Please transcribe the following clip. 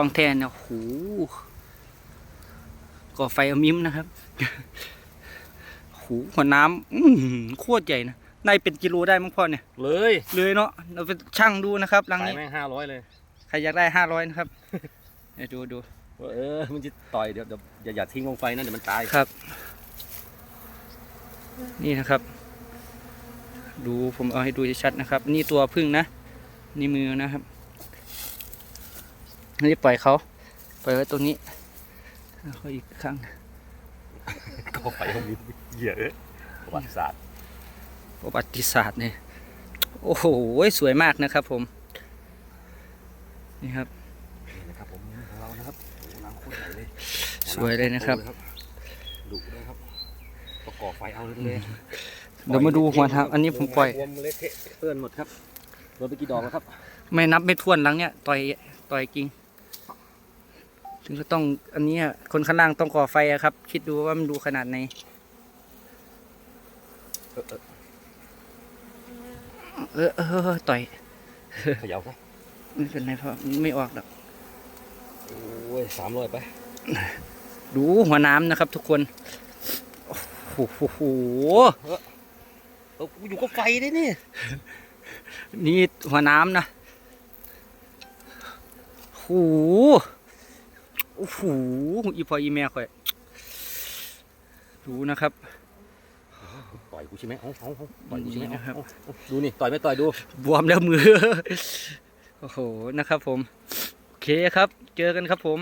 วางแทนเนี่ยโหก่อไฟเอามิมนะครับโหหัวน้ำอื้อหือโคตรใหญ่นะในเป็นกิโลได้มั้งพ่อเนี่ย เลย เลยเนาะเราไปช่างดูนะครับรังขายนี้แม่งห้าร้อยเลย ใครอยากได้ห้าร้อยนะครับเดี๋ยวดูดูว่าเออมันจะต่อยเดี๋ยวเดี๋ยวอย่าอย่าทิ้งลงไฟนะเดี๋ยวมันตายครับ นี่นะครับ ดูผมเอาให้ดูชัดๆนะครับ นี่ตัวพึ่งนะ นี่มือนะครับ นี่ปล่อยเขาปล่อยไว้ตรงนี้แล้วก็อีกครั้งก็ไฟของมีเยอะประวัติศาสตร์ประวัติศาสตร์เนี่ยโอ้โหสวยมากนะครับผม นี่ครับนี่นะครับผมของเรานะครับโอ้โหน้ำโคตรใหญ่เลยสวยเลยนะครับดุเลยครับประกอบไฟเอาเลยเดี๋ยวมาดูหัวทางอันนี้ผมปล่อยรวมเละเทะเปื้อนหมดครับโดนไปกี่ดอกแล้วครับ ไม่นับไม่ถ้วนหลังเนี่ยต่อยต่อยจริง ถึงจะต้องอันนี้คนข้างล่างต้องก่อไฟครับ คิดดูว่ามันดูขนาดไหนเออเออเออต่อยเขย่าครับไม่เป็นไรเพราะไม่ออกหรอกโอ้ยสามร้อยไป ดูหัวน้ำนะครับ ทุกคนโอ้โหออกูอยู่กับไฟได้นี่ นี่หัวน้ำนะโอ้ โหโอ้โหอีพออีแม่ค่อยดูนะครับต่อยกูใช่ไหมเอาเอาเอาต่อยกูใช่ไหมนี่นะครับเอาเอาดูนี่ต่อยไม่ต่อยดูบวมแล้วมือ โอ้โหนะครับผม โอเคครับ เจอกันครับผม